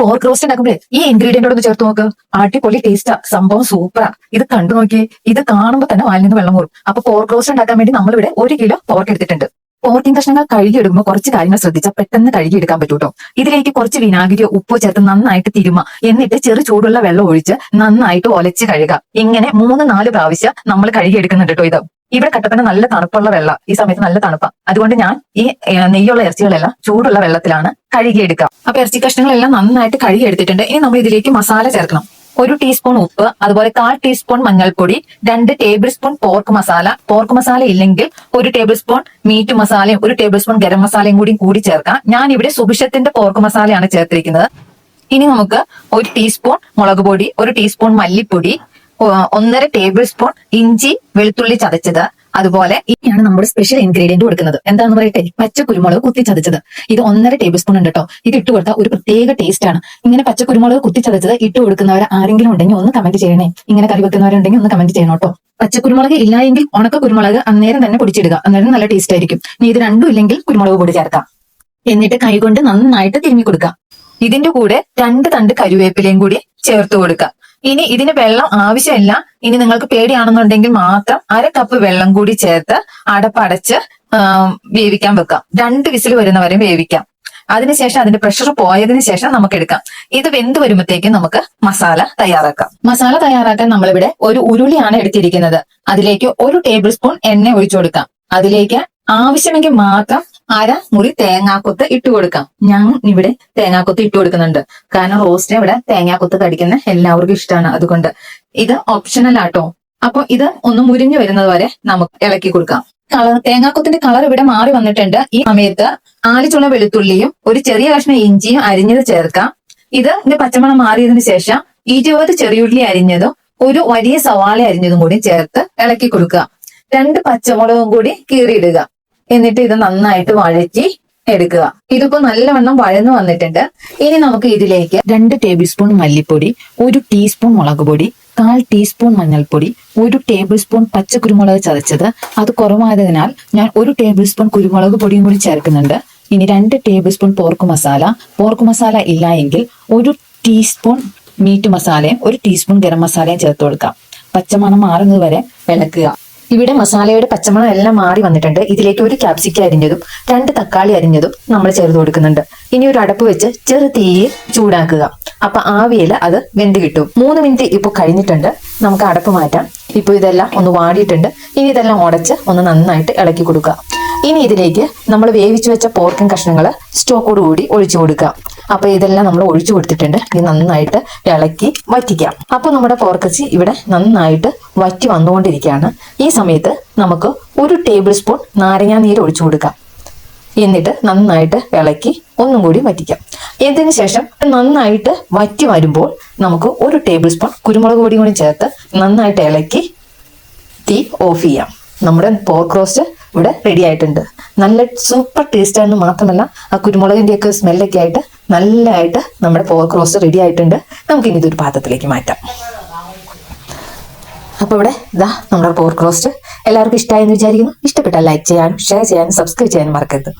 Pork roast ഈ ingredient ഒന്ന് ചേർത്ത് നോക്ക്. അടിപൊളി ടേസ്റ്റാ സംഭവം സൂപ്പറാ ഇത് കണ്ടു നോക്കിയേ ഇത് കാണുമ്പോൾ തന്നെ വാലിൽ നിന്ന് വെള്ളം കോറും അപ്പൊ പോർക്ക് റോസ്റ്റ് ഉണ്ടാക്കാൻ വേണ്ടി നമ്മളിവിടെ ഒരു കിലോ പോർക്ക് എടുത്തിട്ടുണ്ട്. പോർക്കിൻ കഷ്ണങ്ങൾ കഴുകി കഴുകിയെടുക്കുമ്പോൾ കുറച്ച് കാര്യങ്ങൾ ശ്രദ്ധിച്ചാൽ പെട്ടെന്ന് കഴുകി എടുക്കാൻ പറ്റൂട്ടോ. ഇതിലേക്ക് കുറച്ച് വിനാഗിരിയോ ഉപ്പോ ചേർത്ത് നന്നായിട്ട് തിരുമ. എന്നിട്ട് ചെറു ചൂടുള്ള വെള്ളം ഒഴിച്ച് നന്നായിട്ട് ഒലച്ച് കഴുകുക ഇങ്ങനെ മൂന്ന് നാല് പ്രാവശ്യം നമ്മൾ കഴുകി കഴുകിയെടുക്കുന്നുണ്ട് കേട്ടോ ഇത്. ഇവിടെ കട്ടപ്പന നല്ല തണുപ്പുള്ള വെള്ളം. ഈ സമയത്ത് നല്ല തണുപ്പാണ് അതുകൊണ്ട് ഞാൻ ഈ നെയ്യുള്ള ഇറച്ചികളെല്ലാം ചൂടുള്ള വെള്ളത്തിലാണ് കഴുകിയെടുക്കുക അപ്പൊ ഇറച്ചി കഷ്ണങ്ങളെല്ലാം നന്നായിട്ട് കഴുകിയെടുത്തിട്ടുണ്ട്. ഇനി നമ്മൾ ഇതിലേക്ക് മസാല ചേർക്കണം. ഒരു ടീസ്പൂൺ ഉപ്പ് അതുപോലെ കാൽ ടീസ്പൂൺ മഞ്ഞൾപ്പൊടി രണ്ട് tablespoon pork masala pork masala ഇല്ലെങ്കിൽ ഒരു ടേബിൾ സ്പൂൺ മീറ്റ് മസാലയും ഒരു ടേബിൾ സ്പൂൺ ഗരം മസാലയും കൂടി കൂടി ചേർക്കാം. ഞാൻ ഇവിടെ സുഭിഷത്തിന്റെ പോർക്ക് മസാലയാണ് ചേർത്തിരിക്കുന്നത്. ഇനി നമുക്ക് ഒരു ടീസ്പൂൺ മുളക് പൊടി ഒരു ടീസ്പൂൺ മല്ലിപ്പൊടി ഒന്നര ടേബിൾ സ്പൂൺ ഇഞ്ചി വെളുത്തുള്ളി ചതച്ചത്. അതുപോലെ ഇനിയാണ് നമ്മുടെ സ്പെഷ്യൽ ഇൻഗ്രീഡിയന്റ് കൊടുക്കുന്നത്. എന്താണെന്ന് പറയട്ടെ? പച്ചക്കുരുമുളക് കുത്തി ചതച്ചത്. ഇത് ഒന്നര ടേബിൾ സ്പൂൺ ഉണ്ട് കേട്ടോ ഇത് ഇട്ട് കൊടുത്താൽ ഒരു പ്രത്യേക ടേസ്റ്റ് ആണ്. ഇങ്ങനെ പച്ചക്കുരുമുളക് കുത്തി ചതച്ചത് ഇട്ട് കൊടുക്കുന്നവർ ആരെങ്കിലും ഉണ്ടെങ്കിൽ ഒന്ന് കമന്റ് ചെയ്യണേ. ഇങ്ങനെ കറി വെക്കുന്നവരുണ്ടെങ്കിൽ ഒന്ന് കമന്റ് ചെയ്യണം കേട്ടോ പച്ചക്കുരുമുളക് ഇല്ല എങ്കിൽ ഉണക്ക കുരുമുളക് അന്നേരം തന്നെ പൊടിച്ചിടുക. അന്നേരം നല്ല ടേസ്റ്റ് ആയിരിക്കും. ഇനി ഇത് രണ്ടും ഇല്ലെങ്കിൽ കുരുമുളക് പൊടി ചേർക്കാം. എന്നിട്ട് കൈകൊണ്ട് നന്നായിട്ട് തിരുമ്മി കൊടുക്കാം ഇതിന്റെ കൂടെ രണ്ട് തണ്ട് കരുവേപ്പിലയും കൂടി ചേർത്ത് കൊടുക്കാം ഇനി ഇതിന് വെള്ളം ആവശ്യമില്ല. ഇനി നിങ്ങൾക്ക് പേടിയാണെന്നുണ്ടെങ്കിൽ മാത്രം അര കപ്പ് വെള്ളം കൂടി ചേർത്ത് അടപ്പടച്ച് വേവിക്കാൻ വെക്കാം. രണ്ട് വിസിൽ വരുന്നവരെ വേവിക്കാം. അതിനുശേഷം അതിന്റെ പ്രഷർ പോയതിനു ശേഷം നമുക്ക് എടുക്കാം. ഇത് വെന്ത് വരുമ്പോഴത്തേക്കും നമുക്ക് മസാല തയ്യാറാക്കാം. മസാല തയ്യാറാക്കാൻ നമ്മളിവിടെ ഒരു ഉരുളിയാണ് എടുത്തിരിക്കുന്നത്. അതിലേക്ക് ഒരു ടേബിൾ സ്പൂൺ എണ്ണ ഒഴിച്ചു കൊടുക്കാം. അതിലേക്ക് ആവശ്യമെങ്കിൽ മാത്രം അര മുറി തേങ്ങാക്കൊത്ത് ഇട്ട് കൊടുക്കാം. ഞാൻ ഇവിടെ തേങ്ങാക്കൊത്ത് ഇട്ട് കൊടുക്കുന്നുണ്ട്. കാരണം റോസ്റ്റ് ഇവിടെ തേങ്ങാക്കൊത്ത് കടിക്കുന്ന എല്ലാവർക്കും ഇഷ്ടമാണ് അതുകൊണ്ട്. ഇത് ഓപ്ഷണൽ ആട്ടോ. അപ്പൊ ഇത് ഒന്ന് മുരിഞ്ഞു വരുന്നത് വരെ നമുക്ക് ഇളക്കി കൊടുക്കാം. കളർ തേങ്ങാക്കൊത്തിന്റെ കളർ ഇവിടെ മാറി വന്നിട്ടുണ്ട്. ഈ സമയത്ത് ആലിച്ചുള്ള വെളുത്തുള്ളിയും ഒരു ചെറിയ കഷ്ണം ഇഞ്ചിയും അരിഞ്ഞത് ചേർക്കാം. ഇത് ഇതിന്റെ പച്ചമണം മാറിയതിനു ശേഷം ഇരുപത് ചെറിയുള്ളി അരിഞ്ഞതും ഒരു വലിയ സവാള അരിഞ്ഞതും കൂടി ചേർത്ത് ഇളക്കി കൊടുക്കുക. രണ്ട് പച്ചമുളകും കൂടി കീറിയിടുക. എന്നിട്ട് ഇത് നന്നായിട്ട് വഴറ്റി എടുക്കുക. ഇതിപ്പോ നല്ലവണ്ണം വഴന്നു വന്നിട്ടുണ്ട്. ഇനി നമുക്ക് ഇതിലേക്ക് രണ്ട് ടേബിൾ സ്പൂൺ മല്ലിപ്പൊടി ഒരു ടീസ്പൂൺ മുളക് പൊടി കാൽ ടീസ്പൂൺ മഞ്ഞൾപ്പൊടി ഒരു ടേബിൾ സ്പൂൺ പച്ചക്കുരുമുളക് ചതച്ചത്. അത് കുറവായതിനാൽ ഞാൻ ഒരു ടേബിൾ സ്പൂൺ കുരുമുളക് പൊടിയും കൂടി ചേർക്കുന്നുണ്ട്. ഇനി രണ്ട് tablespoon pork masala pork masala ഇല്ല എങ്കിൽ ഒരു ടീസ്പൂൺ മീറ്റ് മസാലയും ഒരു ടീസ്പൂൺ ഗരം മസാലയും ചേർത്ത് കൊടുക്കാം. പച്ചമണം മാറുന്നത് വരെ ഇളക്കുക ഇവിടെ മസാലയുടെ പച്ചമണം എല്ലാം മാറി വന്നിട്ടുണ്ട്. ഇതിലേക്ക് ഒരു ക്യാപ്സിക്ക അരിഞ്ഞതും രണ്ട് തക്കാളി അരിഞ്ഞതും നമ്മൾ ചേർത്ത് കൊടുക്കുന്നുണ്ട്. ഇനി ഒരു അടപ്പ് വെച്ച് ചെറു തീയിൽ ചൂടാക്കുക. അപ്പൊ ആവിയിൽ അത് വെന്ത് കിട്ടും. മൂന്ന് മിനിറ്റ് ഇപ്പൊ കഴിഞ്ഞിട്ടുണ്ട്. നമുക്ക് അടപ്പ് മാറ്റാം. ഇപ്പൊ ഇതെല്ലാം ഒന്ന് വാടിയിട്ടുണ്ട്. ഇനി ഇതെല്ലാം ഉടച്ച് ഒന്ന് നന്നായിട്ട് ഇളക്കി കൊടുക്കുക. ഇനി ഇതിലേക്ക് നമ്മൾ വേവിച്ചു വെച്ച പോർക്കൻ കഷ്ണങ്ങൾ സ്റ്റോക്കോട് കൂടി ഒഴിച്ചു കൊടുക്കുക. അപ്പൊ ഇതെല്ലാം നമ്മൾ ഒഴിച്ചു കൊടുത്തിട്ടുണ്ട്. ഇത് നന്നായിട്ട് ഇളക്കി വറ്റിക്കാം. അപ്പൊ നമ്മുടെ പോർക്കച്ചി ഇവിടെ നന്നായിട്ട് വറ്റി വന്നുകൊണ്ടിരിക്കുകയാണ്. ഈ സമയത്ത് നമുക്ക് ഒരു ടേബിൾ സ്പൂൺ നാരങ്ങാ നീര് ഒഴിച്ചു കൊടുക്കാം. എന്നിട്ട് നന്നായിട്ട് ഇളക്കി ഒന്നും കൂടി വറ്റിക്കാം. ഇതിന് ശേഷം നന്നായിട്ട് വറ്റി വരുമ്പോൾ നമുക്ക് ഒരു ടേബിൾ സ്പൂൺ കുരുമുളക് പൊടിയും കൂടി ചേർത്ത് നന്നായിട്ട് ഇളക്കി തീ ഓഫ് ചെയ്യാം. നമ്മുടെ പോർക്ക് റോസ്റ്റ് ഇവിടെ റെഡി ആയിട്ടുണ്ട്. നല്ല സൂപ്പർ ടേസ്റ്റ് ആണെന്ന് മാത്രമല്ല ആ കുരുമുളകിന്റെ ഒക്കെ സ്മെല്ലൊക്കെ ആയിട്ട് നല്ലതായിട്ട് നമ്മുടെ പോർക്ക് റോസ്റ്റ് റെഡി ആയിട്ടുണ്ട്. നമുക്ക് ഇനി ഇതൊരു പാത്രത്തിലേക്ക് മാറ്റാം. അപ്പോൾ ഇവിടെ ഇതാ നമ്മുടെ പോർക്ക് റോസ്റ്റ് എല്ലാവർക്കും ഇഷ്ടമായെന്ന് വിചാരിക്കുന്നു. ഇഷ്ടപ്പെട്ടാൽ ലൈക്ക് ചെയ്യാനും ഷെയർ ചെയ്യാനും സബ്സ്ക്രൈബ് ചെയ്യാനും മറക്കരുത്.